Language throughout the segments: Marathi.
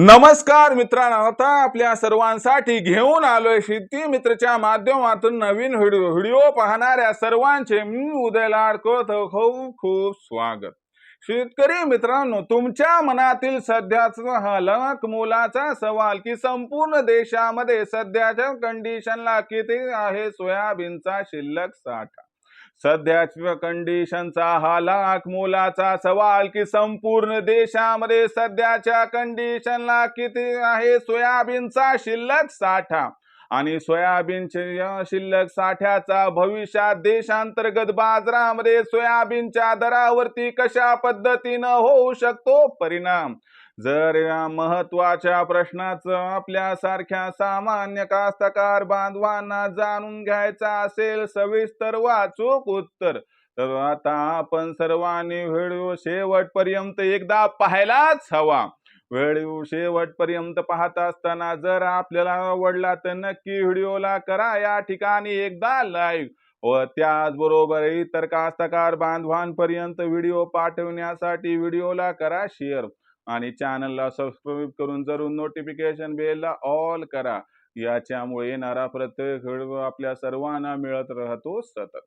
नमस्कार मित्रांनो आता आपल्या सर्वांसाठी घेऊन आलोय शेती मित्रच्या माध्यमातून नवीन व्हिडिओ व्हिडिओ पाहणाऱ्या सर्वांचे मी उदयलाड लाडकोत खूप खूप स्वागत. शेतकरी मित्रांनो तुमच्या मनातील सध्याचा हलक मुलाचा मोलाचा सवाल की संपूर्ण देशामध्ये सध्याच्या कंडिशनला किती आहे? सोयाबीनचा शिल्लक साठा. सध्याच्या कंडिशनचा हा लाख मोलाचा सवाल की संपूर्ण देशामध्ये सध्याच्या कंडिशनला किती आहे? सोयाबीनचा शिल्लक साठा. आणि सोयाबीनच्या शिल्लक साठ्याचा भविष्यात देशांतर्गत बाजारामध्ये सोयाबीनच्या दरावरती कशा पद्धतीनं होऊ शकतो? परिणाम. जर या महत्त्वाच्या प्रश्नाचं आपल्या सारख्या सामान्य कास्तकार बांधवांना जाणून घ्यायचा असेल सविस्तर वाचूक उत्तर. तर आता आपण सर्वांनी व्हिडिओ शेवटपर्यंत एकदा पाहायलाच हवा. व्हिडिओ शेवटपर्यंत पाहत असताना जर आपल्याला आवडला तर नक्की व्हिडिओला करा. या ठिकाणी एकदा लाईव्ह व त्याचबरोबर इतर कास्तकार बांधवांपर्यंत व्हिडिओ पाठवण्यासाठी व्हिडिओला करा शेअर. आणि चॅनलला सबस्क्राईब करून जरूर नोटिफिकेशन बेलला ऑल करा. याच्यामुळे येणारा प्रत्येक व्हिडिओ आपल्या सर्वांना मिळत राहतो सतत.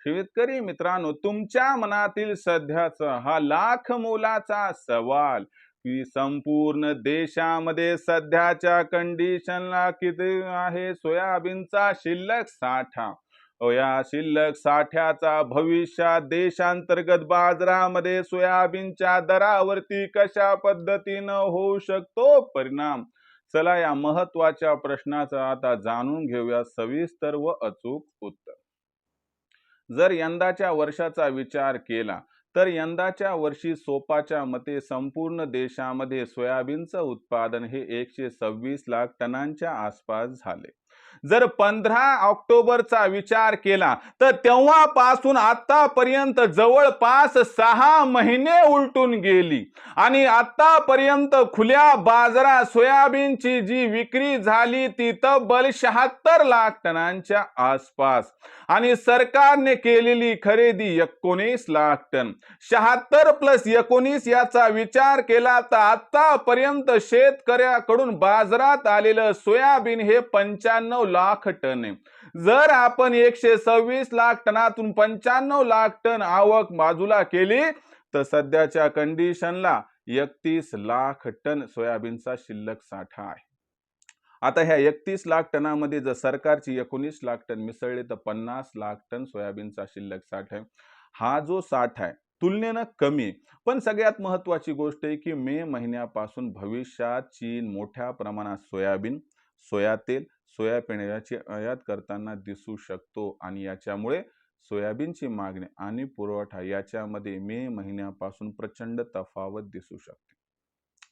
शेतकरी मित्रांनो तुमच्या मनातील सध्याचा हा लाख मोलाचा सवाल की संपूर्ण देशामध्ये सध्याच्या कंडिशनला किती आहे? सोयाबीनचा शिल्लक साठा. या शिल्लक साठ्याचा भविष्यात देशांतर्गत बाजारामध्ये सोयाबीनच्या दरावरती कशा पद्धतीनं होऊ शकतो परिणाम? चला या महत्त्वाच्या प्रश्नाचं आता जाणून घेऊया सविस्तर व अचूक उत्तर. जर यंदाच्या वर्षाचा विचार केला तर यंदाच्या वर्षी सोपाच्या मते संपूर्ण देशामध्ये सोयाबीनचं उत्पादन हे एकशे सव्वीस लाख टनांच्या आसपास झाले. जर पंधरा ऑक्टोबरचा विचार केला तर तेव्हापासून आतापर्यंत जवळपास सहा महिने उलटून गेली. आणि आतापर्यंत खुल्या बाजारात सोयाबीनची जी विक्री झाली ती तब्बल शहात्तर लाख टनांच्या आसपास. आणि सरकारने केलेली खरेदी एकोणीस लाख टन. शहात्तर प्लस एकोणीस याचा विचार केला तर आतापर्यंत शेतकऱ्याकडून बाजारात आलेलं सोयाबीन हे पंच्याण्णव लाख टन आहे. जर आपण एकशे सव्वीस लाख टनातून पंच्याण्णव लाख टन आवक बाजूला केली तर सध्याच्या कंडिशनला एकतीस लाख टन सोयाबीनचा शिल्लक साठा आहे. आता ह्या एकतीस लाख टनामध्ये जर सरकारची एकोणीस लाख टन मिसळले तर पन्नास लाख टन सोयाबीनचा शिल्लक साठा आहे. हा जो साठा आहे तुलनेनं कमी पण सगळ्यात महत्वाची गोष्ट आहे की मे महिन्यापासून भविष्यात चीन मोठ्या प्रमाणात सोयाबीन सोया तेल सोयाबीन याची आयात करताना दिसू शकतो आणि याच्यामुळे सोयाबीनची मागणी आणि पुरवठा याच्यामध्ये मे महिन्यापासून प्रचंड तफावत दिसू शकते.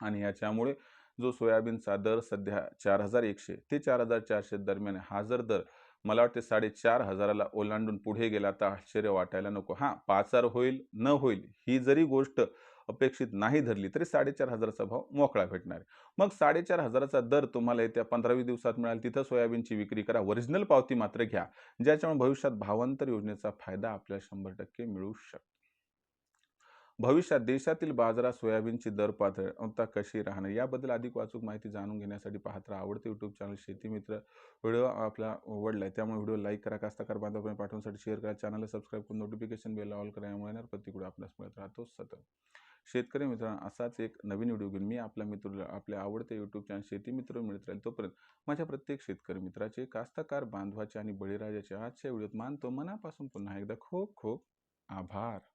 आणि याच्यामुळे जो सोयाबीनचा दर सध्या चार हजार एकशे ते चार हजार चारशे दरम्यान हाजर हा जर दर मला वाटते साडेचार हजाराला ओलांडून पुढे गेला तर आश्चर्य वाटायला नको हां पाच हजार होईल न होईल ही जरी गोष्ट अपेक्षित नाही धरली तरी साडेचार हजाराचा भाव मोकळा भेटणार आहे. मग साडेचार हजाराचा दर तुम्हाला येत्या पंधरावी दिवसात मिळाल तिथं सोयाबीनची विक्री करा ओरिजिनल पावती मात्र घ्या ज्याच्यामुळे भविष्यात भावांतर योजनेचा फायदा आपल्याला शंभर टक्के मिळू शकतो भविष्यात देशातील बाजारात सोयाबीनची दर पात्रता कशी राहणार? याबद्दल अधिक वाचूक माहिती जाणून घेण्यासाठी पाहत राहा. आवडते यूट्यूब चॅनल शेती मित्र. व्हिडिओ आपला आवडला आहे त्यामुळे व्हिडिओ लाईक करा कास्ताकार बांधवांपर्यंत पाठवण्यासाठी शेअर करा. चॅनलला सबस्क्राईब करून नोटिफिकेशन बेल ऑल करा. यामुळे येणार प्रतिकडे आपल्यास मिळत राहतो सतत. शेतकरी मित्रांनो असाच एक नवीन व्हिडिओ घेऊन मी आपल्या मित्र आपल्या आवडते यूट्यूब चॅनल शेती मित्र मिळत राहील तोपर्यंत माझ्या प्रत्येक शेतकरी मित्राचे कास्तकार बांधवाचे आणि बळीराजाचे आजच्या व्हिडिओत मानतो मनापासून पुन्हा एकदा खूप खूप आभार.